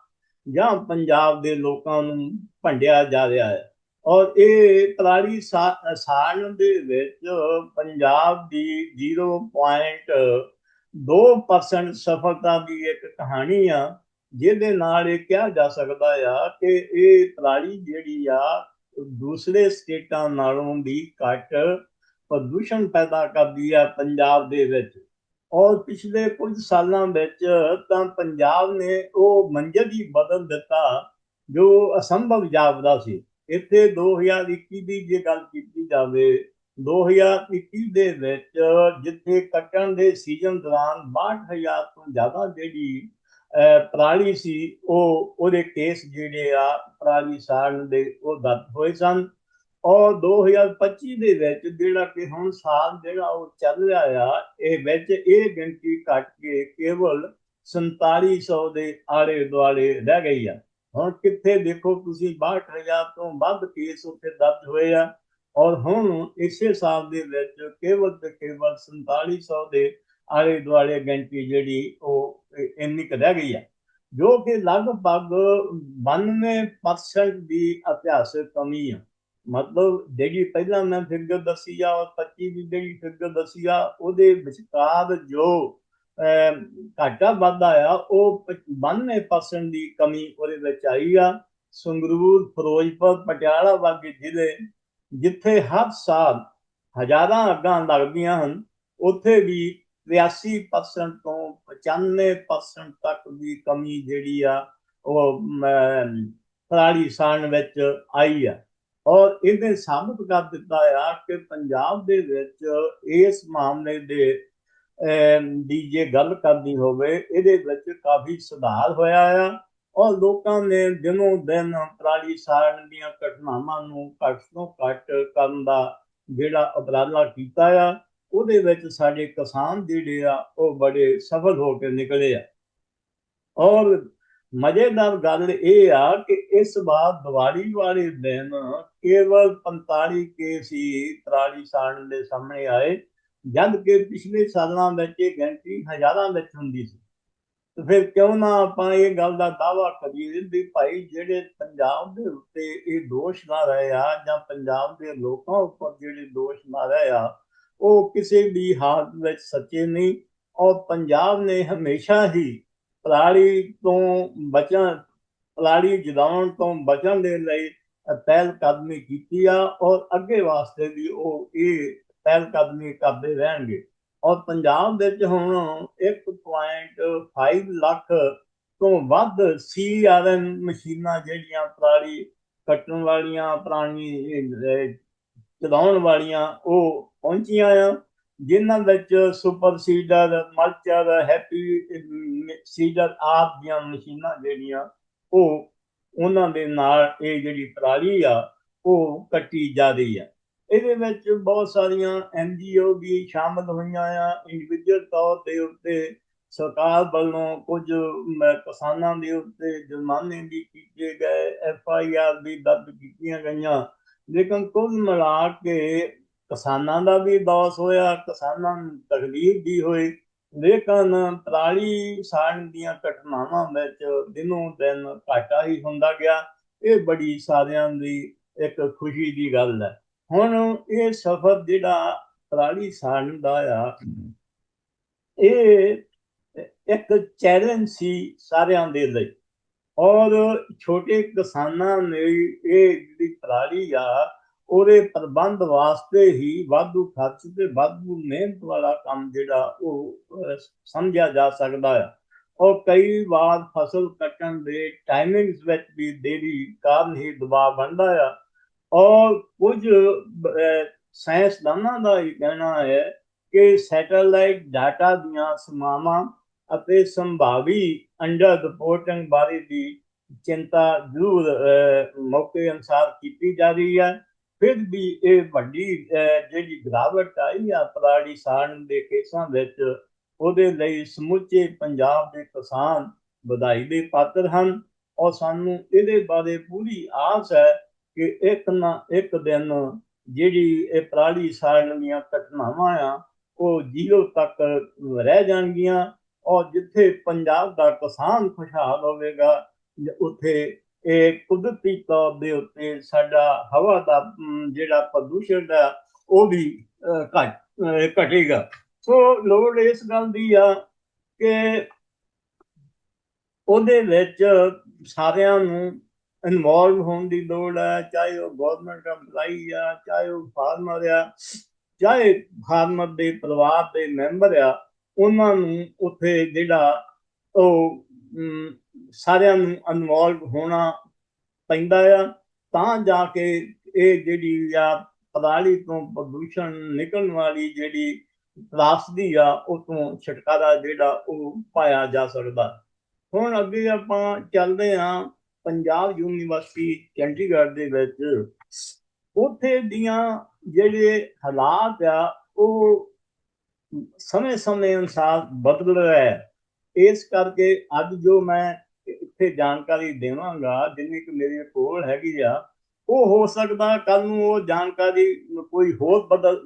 ਜਾਂ ਪੰਜਾਬ ਦੇ ਲੋਕਾਂ ਨੂੰ ਭੰਡਿਆ ਜਾ ਰਿਹਾ ਹੈ। ਔਰ ਇਹ ਪਰਾਲੀ ਸਾਲ ਦੇ ਵਿੱਚ ਪੰਜਾਬ ਦੀ 0.2% ਸਫਲਤਾ ਦੀ ਇੱਕ ਕਹਾਣੀ ਆ। ਜਿਹਦੇ ਨਾਲ ਇਹ ਕਿਹਾ ਜਾ ਸਕਦਾ ਆ ਕਿ ਇਹ ਪਰਾਲੀ ਜਿਹੜੀ ਆ ਦੂਸਰੇ ਸਟੇਟਾਂ ਨਾਲੋਂ ਵੀ ਘੱਟ ਪ੍ਰਦੂਸ਼ਣ ਪੈਦਾ ਕਰਦੀ ਆ ਪੰਜਾਬ ਦੇ ਵਿੱਚ। ਔਰ ਪਿਛਲੇ ਕੁਝ ਸਾਲਾਂ ਵਿੱਚ ਤਾਂ ਪੰਜਾਬ ਨੇ ਉਹ ਮੰਜ਼ਰ ਹੀ ਬਦਲ ਦਿੱਤਾ, ਜੋ ਅਸੰਭਵ ਜਾਪਦਾ ਸੀ। ਇੱਥੇ 2021 ਦੀ ਜੇ ਗੱਲ ਕੀਤੀ ਜਾਵੇ 2021 ਦੇ ਵਿੱਚ ਜਿੱਥੇ ਕੱਟਣ ਦੇ ਸੀਜ਼ਨ ਦੌਰਾਨ 62000 ਤੋਂ ਜ਼ਿਆਦਾ ਜਿਹੜੀ ਪਰਾਲੀ ਸੀ, ਉਹ, ਉਹਦੇ ਕੇਸ ਜਿਹੜੇ ਆ ਪਰਾਲੀ ਸਾੜਨ ਦੇ ਉਹ ਦਰਜ ਹੋਏ ਸਨ। ਔਰ 2025 ਦੇ ਵਿੱਚ ਜਿਹੜਾ ਕਿ ਹੁਣ ਸਾਲ ਜਿਹੜਾ ਉਹ ਚੱਲ ਰਿਹਾ ਆ, ਇਹ ਵਿੱਚ ਇਹ ਗਿਣਤੀ ਘਟ ਕੇ ਕੇਵਲ 4700 ਦੇ ਆਲੇ ਦੁਆਲੇ ਰਹਿ ਗਈ ਆ। ਹੁਣ ਕਿੱਥੇ ਦੇਖੋ ਤੁਸੀਂ 62000 ਤੋਂ ਵੱਧ ਕੇਸ ਉੱਥੇ ਦਰਜ ਹੋਏ ਆ। ਔਰ ਹੁਣ ਇਸੇ ਸਾਲ ਦੇ ਵਿੱਚ ਕੇਵਲ ਤੇ ਕੇਵਲ 4700 ਦੇ ਆਲੇ ਦੁਆਲੇ ਗਿਣਤੀ ਜਿਹੜੀ ਉਹ ਇੰਨੀ ਕੁ ਰਹਿ ਗਈ ਆ। ਜੋ ਕਿ ਲਗਭਗ 92% ਦੀ ਇਤਿਹਾਸਕ ਕਮੀ ਆ। ਮਤਲਬ ਜਿਹੜੀ ਪਹਿਲਾਂ ਮੈਂ ਫਿਗਰ ਦੱਸੀ ਆ ਔਰ 25 ਦੀ ਜਿਹੜੀ ਫਿਗਰ ਦੱਸੀ ਆ, ਉਹਦੇ ਵਿਚਕਾਰ ਜੋ ਘਾਟਾ ਵਾਧਾ ਆ, ਉਹ 92% ਦੀ ਕਮੀ ਉਹਦੇ ਵਿੱਚ ਆਈ ਆ। ਸੰਗਰੂਰ, ਫਿਰੋਜ਼ਪੁਰ, ਪਟਿਆਲਾ ਵਰਗੇ ਜ਼ਿਲ੍ਹੇ ਜਿੱਥੇ ਹਰ ਸਾਲ ਹਜ਼ਾਰਾਂ ਅੱਗਾਂ ਲੱਗਦੀਆਂ ਹਨ, ਉੱਥੇ ਵੀ 83% ਤੋਂ 95% ਤੱਕ ਦੀ ਕਮੀ ਜਿਹੜੀ ਆ, ਉਹ ਪਰਾਲੀ ਸਾਣ ਵਿੱਚ ਆਈ ਆ। ਔਰ ਇਹਨੇ ਸਾਬਤ ਕਰ ਦਿੱਤਾ ਆ ਕਿ ਪੰਜਾਬ ਦੇ ਵਿੱਚ ਇਸ ਮਾਮਲੇ ਦੇ ਦੀ ਜੇ ਗੱਲ ਕਰਨੀ ਹੋਵੇ, ਇਹਦੇ ਵਿੱਚ ਕਾਫੀ ਸੁਧਾਰ ਹੋਇਆ ਆ। ਔਰ ਲੋਕਾਂ ਨੇ ਦਿਨੋਂ ਦਿਨ ਪਰਾਲੀ ਸਾੜਨ ਦੀਆਂ ਘਟਨਾਵਾਂ ਨੂੰ ਘੱਟ ਤੋਂ ਘੱਟ ਕਰਨ ਦਾ ਜਿਹੜਾ ਉਪਰਾਲਾ ਕੀਤਾ ਆ। ਉਹਦੇ ਵਿੱਚ ਸਾਡੇ ਕਿਸਾਨ ਜਿਹੜੇ ਆ, ਉਹ ਬੜੇ ਸਫਲ ਹੋ ਕੇ ਨਿਕਲੇ ਆ। ਔਰ ਮਜ਼ੇਦਾਰ ਗੱਲ ਇਹ ਆ ਕਿ ਇਸ ਵਾਰ ਦੀਵਾਲੀ ਵਾਲੇ ਦਿਨ ਕੇਵਲ 45 ਕੇਸ ਹੀ ਪਰਾਲੀ ਸਾੜਨ ਦੇ ਸਾਹਮਣੇ ਆਏ, ਜਦ ਕਿ ਪਿਛਲੇ ਸਾਲਾਂ ਵਿੱਚ ਇਹ ਗਿਣਤੀ ਹਜ਼ਾਰਾਂ ਵਿੱਚ ਹੁੰਦੀ ਸੀ। ਤੇ ਫਿਰ ਕਿਉਂ ਨਾ ਆਪਾਂ ਇਹ ਗੱਲ ਦਾ ਦਾਵਾ ਕਰੀਏ ਵੀ ਭਾਈ ਜਿਹੜੇ ਪੰਜਾਬ ਦੇ ਉੱਤੇ ਇਹ ਦੋਸ਼ ਲਾ ਰਹੇ ਆ ਜਾਂ ਪੰਜਾਬ ਦੇ ਲੋਕਾਂ ਉੱਪਰ ਜਿਹੜੇ ਦੋਸ਼ ਲਾ ਰਹੇ ਆ ਉਹ ਕਿਸੇ ਵੀ ਹਾਲਤ ਵਿੱਚ ਸੱਚੇ ਨਹੀਂ ਔਰ ਪੰਜਾਬ ਨੇ ਹਮੇਸ਼ਾ ਹੀ ਪਰਾਲੀ ਤੋਂ ਬਚਣ, ਪਰਾਲੀ ਜਦਾਉਣ ਤੋਂ ਬਚਣ ਦੇ ਲਈ ਪਹਿਲ ਕਦਮੀ ਕੀਤੀ ਆ ਔਰ ਅੱਗੇ ਵਾਸਤੇ ਵੀ ਉਹ ਇਹ ਪਹਿਲ ਕਦਮੀ ਕਰਦੇ ਰਹਿਣਗੇ। ਔਰ ਪੰਜਾਬ ਵਿੱਚ ਹੁਣ 1.5 ਲੱਖ ਤੋਂ ਵੱਧ ਸੀਆਰਐਨ ਮਸ਼ੀਨਾਂ ਜਿਹੜੀਆਂ ਪਰਾਲੀ ਕੱਟਣ ਵਾਲੀਆਂ, ਪੁਰਾਣੀ ਚਲਾਉਣ ਵਾਲੀਆਂ, ਉਹ ਪਹੁੰਚੀਆਂ ਆ, ਜਿਨ੍ਹਾਂ ਵਿੱਚ super seeder, mulcher, happy seeder ਆਪ ਦੀਆਂ ਮਸ਼ੀਨਾਂ ਜਿਹੜੀਆਂ, ਉਹ ਉਹਨਾਂ ਦੇ ਨਾਲ ਇਹ ਜਿਹੜੀ ਪਰਾਲੀ ਆ, ਉਹ ਕੱਟੀ ਜਾ ਰਹੀ ਆ। ਇਹਦੇ ਵਿੱਚ ਬਹੁਤ ਸਾਰੀਆਂ ਐਨਜੀਓ ਵੀ ਸ਼ਾਮਲ ਹੋਈਆਂ ਆ। ਇੰਡੀਵਿਜੂਅਲ ਤੌਰ ਤੇ ਉੱਤੇ ਸਰਕਾਰ ਵੱਲੋਂ ਕੁਝ ਕਿਸਾਨਾਂ ਦੇ ਉੱਤੇ ਜੁਰਮਾਨੇ ਵੀ ਕੀਤੇ ਗਏ, ਐਫ ਆਈ ਆਰ ਵੀ ਦਰਜ ਕੀਤੀਆਂ ਗਈਆਂ। ਲੇਕਿਨ ਕੁੱਲ ਮਿਲਾ ਕੇ ਕਿਸਾਨਾਂ ਦਾ ਵੀ ਦੋਸ ਹੋਇਆ, ਕਿਸਾਨਾਂ ਨੂੰ ਤਕਲੀਫ ਵੀ ਹੋਈ। ਲੇਕਿਨ ਪਰਾਲੀ ਸਾੜਨ ਦੀਆਂ ਘਟਨਾਵਾਂ ਵਿੱਚ ਦਿਨੋਂ ਦਿਨ ਘਾਟਾ ਹੀ ਹੁੰਦਾ ਗਿਆ। ਇਹ ਬੜੀ ਸਾਰਿਆਂ ਦੀ ਇੱਕ ਖੁਸ਼ੀ ਦੀ ਗੱਲ ਹੈ। ਹੁਣ ਇਹ ਸਫ਼ਰ ਜਿਹੜਾ ਪਰਾਲੀ ਸਾੜਨ ਦਾ ਆ, ਇਹ ਇੱਕ ਚੈਲੰਜ ਸੀ ਸਾਰਿਆਂ ਦੇ ਲਈ। ਔਰ ਛੋਟੇ ਕਿਸਾਨਾਂ ਨੇ ਇਹ ਜਿਹੜੀ ਪਰਾਲੀ ਆ ਉਹਦੇ ਪ੍ਰਬੰਧ ਵਾਸਤੇ ਹੀ ਵਾਧੂ ਖਰਚ ਤੇ ਵਾਧੂ ਮਿਹਨਤ ਵਾਲਾ ਕੰਮ ਜਿਹੜਾ ਉਹ ਸਮਝਿਆ ਜਾ ਸਕਦਾ ਹੈ ਔਰ ਕਈ ਵਾਰ ਫਸਲ ਕੱਟਣ ਦੇ ਟਾਈਮਿੰਗਸ ਵਿੱਚ ਵੀ ਦੇਰੀ ਕਾਰਨ ਹੀ ਦਬਾਅ ਬਣਦਾ ਆ। ਔਰ ਕੁਝ ਸਾਇੰਸਦਾਨਾਂ ਦਾ ਇਹ ਕਹਿਣਾ ਹੈ ਕਿ ਸੈਟੇਲਾਈਟ ਡਾਟਾ ਦੀਆਂ ਸਮਾਵਾਂ ਅਤੇ ਸੰਭਾਵੀ ਅੰਡਰ ਰਿਪੋਰਟਿੰਗ ਬਾਰੇ ਦੀ ਚਿੰਤਾ ਜ਼ਰੂਰ ਮੌਕੇ ਅਨਸਾਰ ਕੀਤੀ ਜਾ ਰਹੀ ਹੈ। ਫਿਰ ਵੀ ਇਹ ਵੱਡੀ ਜਿਹੜੀ ਗਿਰਾਵਟ ਆਈ ਆ ਪਰਾਲੀ ਸਾੜਨ ਦੇ ਕੇਸਾਂ ਵਿੱਚ, ਉਹਦੇ ਲਈ ਸਮੁੱਚੇ ਪੰਜਾਬ ਦੇ ਕਿਸਾਨ ਵਧਾਈ ਦੇ ਪਾਤਰ ਹਨ ਔਰ ਸਾਨੂੰ ਇਹਦੇ ਬਾਰੇ ਪੂਰੀ ਆਸ ਹੈ ਕਿ ਇੱਕ ਨਾ ਇੱਕ ਦਿਨ ਜਿਹੜੀ ਇਹ ਪਰਾਲੀ ਸਾੜਨ ਦੀਆਂ ਘਟਨਾਵਾਂ ਆ, ਉਹ ਜ਼ੀਰੋ ਤੱਕ ਰਹਿ ਜਾਣਗੀਆਂ ਔਰ ਜਿੱਥੇ ਪੰਜਾਬ ਦਾ ਕਿਸਾਨ ਖੁਸ਼ਹਾਲ ਹੋਵੇਗਾ, ਉੱਥੇ ਇਹ ਕੁਦਰਤੀ ਤੌਰ ਦੇ ਉੱਤੇ ਸਾਡਾ ਹਵਾ ਦਾ ਜਿਹੜਾ ਪ੍ਰਦੂਸ਼ਣ ਦਾ ਉਹ ਵੀ ਘਟ ਘਟੇਗਾ। ਸੋ ਲੋੜ ਇਸ ਗੱਲ ਦੀ ਆ ਕਿ ਉਹਦੇ ਵਿੱਚ ਸਾਰਿਆਂ ਨੂੰ ਇਨਵੋਲਵ ਹੋਣ ਦੀ ਲੋੜ ਹੈ, ਚਾਹੇ ਉਹ ਗਵਰਨਮੈਂਟ EMPLOYEE ਆ, ਚਾਹੇ ਉਹ ਫਾਰਮਰ ਆ, ਚਾਹੇ ਫਾਰਮਰ ਦੇ ਪਰਿਵਾਰ ਦੇ ਮੈਂਬਰ ਆ, ਉਹਨਾਂ ਨੂੰ ਉੱਥੇ ਜਿਹੜਾ ਉਹ ਸਾਰਿਆਂ ਨੂੰ ਇਨਵੋਲਵ ਹੋਣਾ ਪੈਂਦਾ ਆ, ਤਾਂ ਜਾ ਕੇ ਇਹ ਜਿਹੜੀ ਆ ਪਰਾਲੀ ਤੋਂ ਪ੍ਰਦੂਸ਼ਣ ਨਿਕਲਣ ਵਾਲੀ ਜਿਹੜੀ ਤਰਾਸਦੀ ਆ, ਉਹ ਤੋਂ ਛਟਕਾਰਾ ਜਿਹੜਾ ਉਹ ਪਾਇਆ ਜਾ ਸਕਦਾ। ਹੁਣ ਅੱਗੇ ਆਪਾਂ ਚੱਲਦੇ ਆ ਪੰਜਾਬ ਯੂਨੀਵਰਸਿਟੀ ਚੰਡੀਗੜ੍ਹ ਦੇ ਵਿੱਚ। ਉੱਥੇ ਦੀਆਂ ਜਿਹੜੇ ਹਾਲਾਤ ਆ, ਉਹ ਸਮੇਂ ਸਮੇਂ ਅਨੁਸਾਰ ਬਦਲ ਰਿਹਾ ਹੈ ਇਸ ਕਰਕੇ ਅੱਜ ਜੋ ਮੈਂ ਇੱਥੇ ਜਾਣਕਾਰੀ ਦੇਵਾਂਗਾ, ਜਿੰਨੀ ਕਿ ਮੇਰੇ ਕੋਲ ਹੈਗੀ ਆ, ਉਹ ਹੋ ਸਕਦਾ ਕੱਲ ਨੂੰ ਉਹ ਜਾਣਕਾਰੀ ਕੋਈ ਹੋਰ ਬਦਲ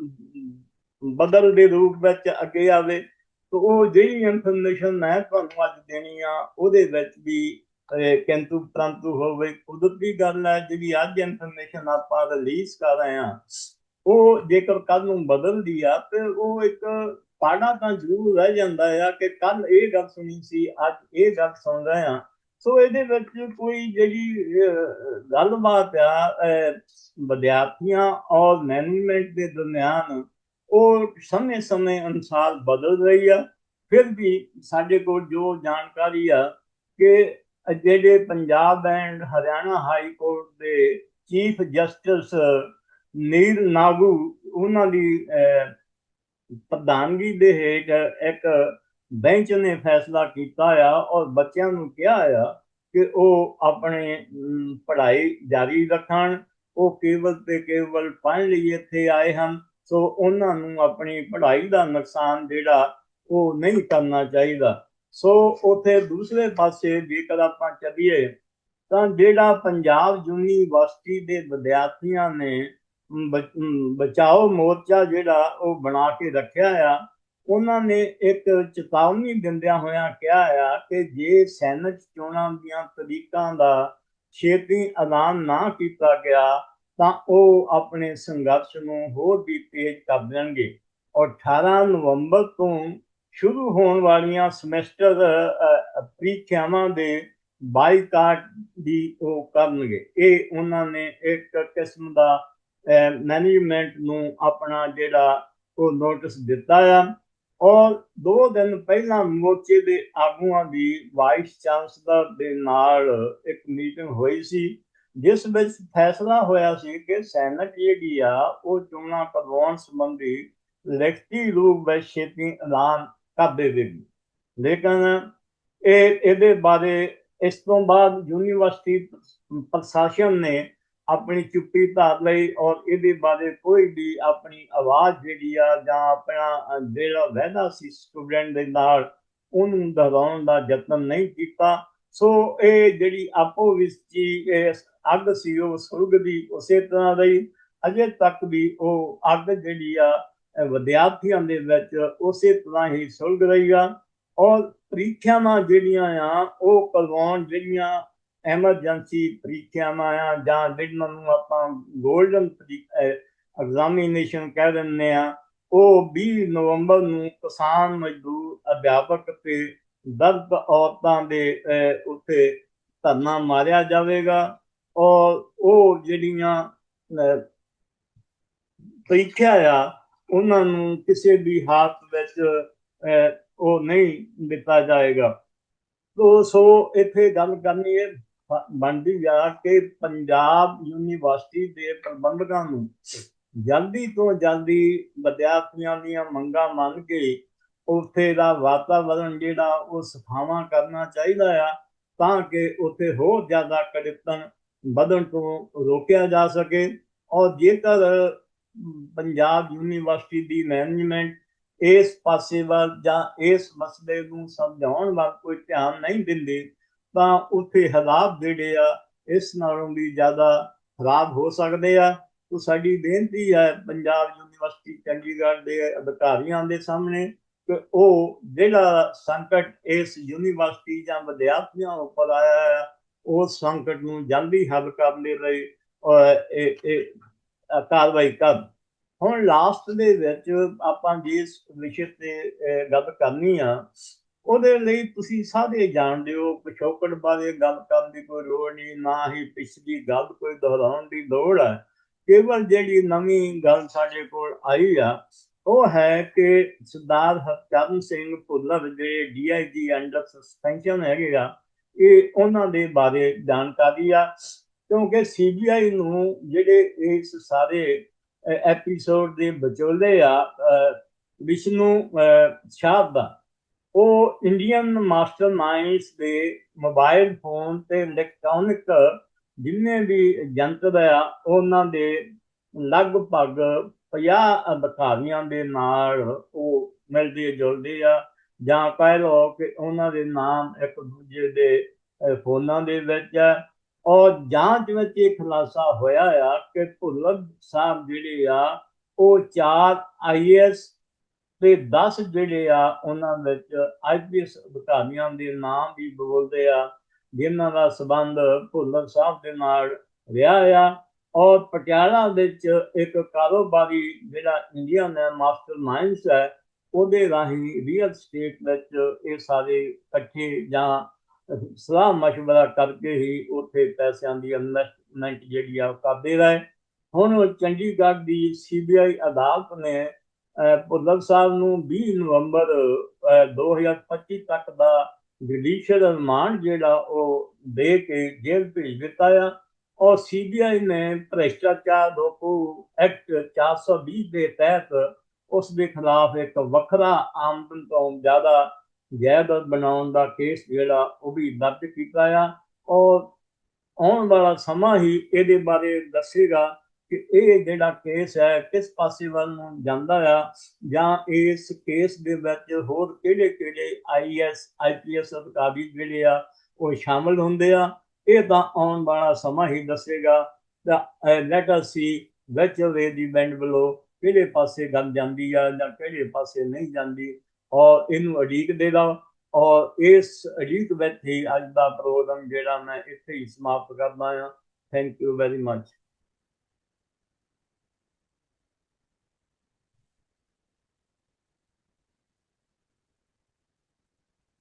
ਬਦਲ ਦੇ ਰੂਪ ਵਿੱਚ ਅੱਗੇ ਆਵੇ। ਤਾਂ ਉਹ ਜਿਹੜੀ ਇਨਫੋਰਮੇਸ਼ਨ ਮੈਂ ਤੁਹਾਨੂੰ ਅੱਜ ਦੇਣੀ ਆ, ਉਹਦੇ ਵਿੱਚ ਵੀ ਕਿੰਤੂ ਪ੍ਰੰਤੂ ਹੋਵੇ, ਕੁਦਰਤੀ ਗੱਲ ਹੈ, ਜਿਹੜੀ ਅੱਜ ਇਨਫੋਰਮੇਸ਼ਨ ਆਪਾਂ ਰਿਲੀਜ਼ ਕਰ ਰਹੇ ਆ ਉਹ ਜੇਕਰ ਕੱਲ ਨੂੰ ਬਦਲਦੀ ਆ, ਤੇ ਉਹ ਇੱਕ ਪਾੜਾ ਤਾਂ ਜ਼ਰੂਰ ਰਹਿ ਜਾਂਦਾ ਆ ਕਿ ਕੱਲ ਇਹ ਗੱਲ ਸੁਣੀ ਸੀ, ਅੱਜ ਇਹ ਗੱਲ ਸੁਣ ਰਹੇ ਆ ਸੋ ਇਹਦੇ ਵਿੱਚ ਕੋਈ ਜਿਹੜੀ ਗੱਲਬਾਤ ਆ ਵਿਦਿਆਰਥੀਆਂ ਔਰ ਮੈਨੇਜਮੈਂਟ ਦੇ ਦਰਮਿਆਨ ਉਹ ਸਮੇਂ-ਸਮੇਂ ਅਨੁਸਾਰ ਬਦਲ ਰਹੀ ਆ। ਫਿਰ ਵੀ ਸਾਡੇ ਕੋਲ ਜੋ ਜਾਣਕਾਰੀ ਆ ਕਿ ਜਿਹੜੇ Punjab and Haryana high court ਦੇ ਚੀਫ ਜਸਟਿਸ ਨੀਲ ਨਾਗੂ, ਉਹਨਾਂ ਦੀ ਪ੍ਰਧਾਨਗੀ ਦੇ ਹੇਠ ਇੱਕ ਬੈਂਚ ਨੇ ਫੈਸਲਾ ਕੀਤਾ ਆ ਔਰ ਬੱਚਿਆਂ ਨੂੰ ਕਿਹਾ ਆ ਕਿ ਉਹ ਆਪਣੇ ਪੜ੍ਹਾਈ ਜਾਰੀ ਰੱਖਣ। ਉਹ ਕੇਵਲ ਤੇ ਕੇਵਲ ਪੜ੍ਹਨ ਲਈ ਇੱਥੇ ਆਏ ਹਨ। ਸੋ ਉਹਨਾਂ ਨੂੰ ਆਪਣੀ ਪੜ੍ਹਾਈ ਦਾ ਨੁਕਸਾਨ ਜਿਹੜਾ ਉਹ ਨਹੀਂ ਕਰਨਾ ਚਾਹੀਦਾ। ਸੋ ਉਥੇ ਦੂਸਰੇ ਪਾਸੇ ਜੇਕਰ ਆਪਾਂ ਚੱਲੀਏ ਤਾਂ ਜਿਹੜਾ ਪੰਜਾਬ ਯੂਨੀਵਰਸਿਟੀ ਦੇ ਵਿਦਿਆਰਥੀਆਂ ਨੇ ਅਮ, ਬਚਾਓ ਮੋਰਚਾ ਜਿਹੜਾ ਉਹ ਬਣਾ ਕੇ ਰੱਖਿਆ ਆ ਉਹਨਾਂ ਨੇ ਇੱਕ ਚੇਤਾਵਨੀ ਦਿੰਦਿਆਂ ਹੋਇਆਂ ਕਿਹਾ ਆ ਕਿ ਜੇ ਸੈਨਿਕ ਚੋਣਾਂ ਦੀਆਂ ਤਰੀਕਾਂ ਦਾ ਛੇਤੀ ਐਲਾਨ ਨਾ ਕੀਤਾ ਗਿਆ, ਤਾਂ ਉਹ ਆਪਣੇ ਸੰਘਰਸ਼ ਨੂੰ ਹੋਰ ਵੀ ਤੇਜ਼ ਕਰ ਦੇਣਗੇ। ਔਰ 18 ਨਵੰਬਰ ਤੋਂ ਸ਼ੁਰੂ ਹੋਣ ਵਾਲੀਆਂ ਸਮੈਸਟਰ ਪ੍ਰੀਖਿਆਵਾਂ ਦੇ ਬਾਈਕਾਟ ਦੀ ਉਹ ਕਰਨਗੇ। ਇਹ ਉਹਨਾਂ ਨੇ ਇੱਕ ਕਿਸਮ ਦਾ ਮੈਨੇਜਮੈਂਟ ਨੂੰ ਆਪਣਾ ਜਿਹੜਾ ਉਹ ਨੋਟਿਸ ਦਿੱਤਾ ਆ। ਔਰ ਦੋ ਦਿਨ ਪਹਿਲਾਂ ਮੋਰਚੇ ਦੇ ਆਗੂਆਂ ਦੀ ਵਾਈਸ ਚਾਂਸਲਰ ਦੇ ਨਾਲ ਇੱਕ ਮੀਟਿੰਗ ਹੋਈ ਸੀ, ਜਿਸ ਵਿੱਚ ਫੈਸਲਾ ਹੋਇਆ ਸੀ ਕਿ ਸੈਨਿਕ ਜਿਹੜੀ ਆ, ਉਹ ਚੋਣਾਂ ਕਰਵਾਉਣ ਸੰਬੰਧੀ ਲਿਖਤੀ ਰੂਪ ਵਿੱਚ ਛੇਤੀ ਐਲਾਨ ਕਰ ਦੇਵੇਗੀ ਲੇਕਿਨ ਇਹ, ਇਹਦੇ ਬਾਰੇ ਇਸ ਤੋਂ ਬਾਅਦ ਯੂਨੀਵਰਸਿਟੀ ਪ੍ਰਸ਼ਾਸਨ ਨੇ ਆਪਣੀ ਚੁੱਪੀ ਧਾਰ ਲਈ ਔਰ ਇਹਦੇ ਬਾਰੇ ਕੋਈ ਵੀ ਆਪਣੀ ਆਵਾਜ਼ ਜਿਹੜੀ ਆ ਜਾਂ ਆਪਣਾ ਜਿਹੜਾ ਵਾਅਦਾ ਸੀ ਸਟੂਡੈਂਟ ਦੇ ਨਾਲ, ਉਹਨੂੰ ਦੁਹਰਾਉਣ ਦਾ ਯਤਨ ਨਹੀਂ ਕੀਤਾ। ਸੋ ਇਹ ਜਿਹੜੀ ਆਪੋ ਵਿੱਚ ਹੀ ਅੱਗ ਸੀ, ਉਹ ਸੁਰਗ ਦੀ ਉਸੇ ਤਰ੍ਹਾਂ ਰਹੀ। ਅਜੇ ਤੱਕ ਵੀ ਉਹ ਅੱਗ ਜਿਹੜੀ ਆ ਵਿਦਿਆਰਥੀਆਂ ਦੇ ਵਿੱਚ ਉਸੇ ਤਰ੍ਹਾਂ ਹੀ ਸੁਲਗ ਰਹੀ ਆ। ਔਰ ਪ੍ਰੀਖਿਆਵਾਂ ਜਿਹੜੀਆਂ ਆ, ਉਹ ਕਰਵਾਉਣ ਜਿਹੜੀਆਂ ਐਮਰਜੈਂਸੀ ਪ੍ਰੀਖਿਆਵਾਂ ਆ ਜਾਂ ਜਿਹਨਾਂ ਨੂੰ ਆਪਾਂ 골ਡਨ ਐਗਜ਼ਾਮੀਨੇਸ਼ਨ ਕਹਿ ਦਿੰਦੇ ਆ, ਉਹ 20 ਨਵੰਬਰ ਨੂੰ ਕਿਸਾਨ ਮਜ਼ਦੂਰ ਅਧਿਆਪਕ ਤੇ ਦਰਦ ਔਰਤਾਂ ਦੇ ਉੱਤੇ ਧਰਨਾ ਮਾਰਿਆ ਜਾਵੇਗਾ ਔਰ ਉਹ ਜਿਹੜੀਆਂ ਪ੍ਰੀਖਿਆ ਆ, ਉਹਨਾਂ ਨੂੰ ਕਿਸੇ ਵੀ ਹਾਲਤ ਵਿੱਚ ਉਹ ਨਹੀਂ ਦਿੱਤਾ ਜਾਏਗਾ। ਤੋ, ਸੋ ਇੱਥੇ ਗੱਲ ਕਰਨੀ ਇਹ ਬਣਦੀ ਜਾ ਕੇ ਪੰਜਾਬ ਯੂਨੀਵਰਸਿਟੀ ਦੇ ਪ੍ਰਬੰਧਕਾਂ ਨੂੰ ਜਲਦੀ ਤੋਂ ਜਲਦੀ ਵਿਦਿਆਰਥੀਆਂ ਦੀਆਂ ਮੰਗਾਂ ਮੰਨ ਕੇ ਉੱਥੇ ਦਾ ਵਾਤਾਵਰਣ ਜਿਹੜਾ ਉਹ ਸਫਾਵਾ ਕਰਨਾ ਚਾਹੀਦਾ ਆ ਤਾਂ ਕਿ ਉੱਥੇ ਹੋਰ ਜ਼ਿਆਦਾ ਕੜਿਤਨ ਵਧਣ ਤੋਂ ਰੋਕਿਆ ਜਾ ਸਕੇ। ਔਰ ਜੇਕਰ ਪੰਜਾਬ ਯੂਨੀਵਰਸਿਟੀ ਦੀ ਮੈਨੇਜਮੈਂਟ ਇਸ ਪਾਸੇ ਵੱਲ ਜਾਂ ਇਸ ਮਸਲੇ ਨੂੰ ਸਮਝਾਉਣ ਵੱਲ ਕੋਈ ਧਿਆਨ ਨਹੀਂ ਦਿੰਦੀ ਤਾਂ ਉੱਥੇ ਹਾਲਾਤ ਜਿਹੜੇ ਆ ਇਸ ਨਾਲੋਂ ਵੀ ਜ਼ਿਆਦਾ ਖਰਾਬ ਹੋ ਸਕਦੇ ਆ। ਤੋ ਸਾਡੀ ਬੇਨਤੀ ਹੈ ਪੰਜਾਬ ਯੂਨੀਵਰਸਿਟੀ ਚੰਡੀਗੜ੍ਹ ਦੇ ਅਧਿਕਾਰੀਆਂ ਦੇ ਸਾਹਮਣੇ ਕਿ ਉਹ ਜਿਹੜਾ ਸੰਕਟ ਇਸ ਯੂਨੀਵਰਸਿਟੀ ਜਾਂ ਵਿਦਿਆਰਥੀਆਂ ਉੱਪਰ ਆਇਆ ਹੈ ਉਸ ਸੰਕਟ ਨੂੰ ਜਲਦੀ ਹੱਲ ਕਰਨ ਦੇ ਲਈ ਅਹ, ਇਹ ਕਾਰਵਾਈ ਕਰ ਹੁਣ ਲਾਸਟ ਦੇ ਵਿੱਚ ਆਪਾਂ ਜਿਸ ਵਿਸ਼ੇ ਤੇ ਗੱਲ ਕਰਨੀ ਆ ਉਹਦੇ ਲਈ ਤੁਸੀਂ ਸਾਰੇ ਜਾਣਦੇ ਹੋ, ਪਿਛੋਕੜ ਬਾਰੇ ਗੱਲ ਕਰਨ ਦੀ ਕੋਈ ਲੋੜ ਨਹੀਂ, ਨਾ ਹੀ ਪਿਛਲੀ ਗੱਲ ਕੋਈ ਦੁਹਰਾਉਣ ਦੀ ਲੋੜ ਹੈ। ਕੇਵਲ ਜਿਹੜੀ ਨਵੀਂ ਗੱਲ ਸਾਡੇ ਕੋਲ ਆਈ ਆ, ਉਹ ਹੈ ਕਿ ਸਰਦਾਰ ਹਰਚਰਨ ਸਿੰਘ ਭੁੱਲਰ ਜਿਹੜੇ ਡੀਆਈਜੀ ਅੰਡਰ ਸਸਪੈਂਸ਼ਨ ਹੈਗੇ ਆ, ਇਹ ਉਹਨਾਂ ਦੇ ਬਾਰੇ ਜਾਣਕਾਰੀ ਆ, ਕਿਉਂਕਿ ਸੀਬੀਆਈ ਨੂੰ ਜਿਹੜੇ ਇਸ ਸਾਰੇ ਐਪੀਸੋਡ ਦੇ ਵਿਚੋਲੇ ਆ ਵਿਸ਼ਨੂੰ ਸ਼ਾਹ ਦਾ ਉਹ ਇੰਡੀਅਨ ਮਾਸਟਰ ਮਾਈਂਡਸ ਦੇ ਮੋਬਾਈਲ ਫੋਨ ਤੇ ਇਲੈਕਟ੍ਰੋਨਿਕ ਜਿੰਨੇ ਵੀ ਯੰਤਰ ਆ, ਉਹਨਾਂ ਦੇ ਲਗਭਗ 50 ਅਧਿਕਾਰੀਆਂ ਦੇ ਨਾਲ ਉਹ ਮਿਲਦੇ ਜੁਲਦੇ ਆ, ਜਾਂ ਕਹਿ ਲਓ ਕਿ ਉਹਨਾਂ ਦੇ ਨਾਮ ਇੱਕ ਦੂਜੇ ਦੇ ਫੋਨਾਂ ਦੇ ਵਿੱਚ ਆ। ਔਰ ਜਾਂਚ ਵਿੱਚ ਇਹ ਖੁਲਾਸਾ ਹੋਇਆ ਆ ਕਿ ਭੁੱਲਰ ਸਾਹਿਬ ਜਿਹੜੇ ਆ, ਉਹ ਚਾਰ ਆਈਐਸ ਤੇ 10 ਜਿਹੜੇ ਆ, ਉਹਨਾਂ ਵਿੱਚ ਆਈਪੀਐਸ ਅਧਿਕਾਰੀਆਂ ਦੇ ਨਾਮ ਵੀ ਬੋਲਦੇ ਆ, ਜਿਨ੍ਹਾਂ ਦਾ ਸਬੰਧ ਭੁੱਲਰ ਸਾਹਿਬ ਦੇ ਨਾਲ ਰਿਹਾ ਆ ਔਰ ਪਟਿਆਲਾ ਵਿੱਚ ਇੱਕ ਕਾਰੋਬਾਰੀ ਜਿਹੜਾ ਇੰਡੀਅਨ ਮਾਸਟਰ ਮਾਈਂਡਸ ਹੈ, ਉਹਦੇ ਰਾਹੀਂ ਰੀਅਲ ਸਟੇਟ ਵਿੱਚ ਇਹ ਸਾਰੇ ਇਕੱਠੇ ਜਾਂ ਸਲਾਹ مشਵਰਾ ਕਰਕੇ ਹੀ ਉੱਥੇ ਪੈਸਿਆਂ ਦੀ ਇਨਵੈਸਟਮੈਂਟ ਜਿਹੜੀ ਆ ਕਰਦੇ ਰਹੇ। ਹੁਣ ਚੰਡੀਗੜ੍ਹ ਦੀ ਸੀਬੀਆਈ ਅਦਾਲਤ ਨੇ ਅਹ, ਭੁੱਲਰ ਸਾਹਿਬ ਨੂੰ 20 ਨਵੰਬਰ 2025 ਤੱਕ ਦਾ ਜੁਡੀਸ਼ੀਅਲ ਰਿਮਾਂਡ ਜਿਹੜਾ ਉਹ ਦੇ ਕੇ ਜੇਲ੍ਹ ਭੇਜ ਦਿੱਤਾ ਆ। ਔਰ ਸੀਬੀਆਈ ਨੇ ਭ੍ਰਿਸ਼ਟਾਚਾਰ ਰੋਕੂ ਐਕਟ 420 ਦੇ ਤਹਿਤ ਉਸ ਦੇ ਖਿਲਾਫ ਇੱਕ ਵੱਖਰਾ ਆਮਦਨ ਤੋਂ ਜ਼ਿਆਦਾ ਜਾਇਦਾਦ ਬਣਾਉਣ ਦਾ ਕੇਸ ਜਿਹੜਾ ਉਹ ਵੀ ਦਰਜ ਕੀਤਾ ਆ। ਔਰ ਆਉਣ ਵਾਲਾ ਸਮਾਂ ਹੀ ਇਹਦੇ ਬਾਰੇ ਦੱਸੇਗਾ ਕਿ ਇਹ ਜਿਹੜਾ ਕੇਸ ਹੈ, ਕਿਸ ਪਾਸੇ ਵੱਲ ਨੂੰ ਜਾਂਦਾ ਆ? ਜਾਂ ਇਸ ਕੇਸ ਦੇ ਵਿੱਚ ਹੋਰ ਕਿਹੜੇ ਕਿਹੜੇ ਆਈਐਸ ਆਈਪੀਐਸ ਅਧਿਕਾਰੀ ਜਿਹੜੇ ਆ, ਉਹ ਸ਼ਾਮਲ ਹੁੰਦੇ ਆ? ਇਹ ਤਾਂ ਆਉਣ ਵਾਲਾ ਸਮਾਂ ਹੀ ਦੱਸੇਗਾ। ਤਾਂ ਲੈਟ ਅਸ ਸੀ ਵਿਚ ਵੇ ਦੀ ਬੈਂਡ ਬਲੋ ਕਿਹੜੇ ਪਾਸੇ ਗੱਲ ਜਾਂਦੀ ਆ ਜਾਂ ਕਿਹੜੇ ਪਾਸੇ ਨਹੀਂ ਜਾਂਦੀ। ਔਰ ਇਹਨੂੰ ਅੜੀਕ ਦੇ ਲਓ ਔਰ ਇਸ ਅੜੀਕ ਵਿੱਚ ਹੀ ਅੱਜ ਦਾ ਪ੍ਰੋਗਰਾਮ ਜਿਹੜਾ ਮੈਂ ਇੱਥੇ ਹੀ ਸਮਾਪਤ ਕਰਦਾ ਹਾਂ। Thank you very much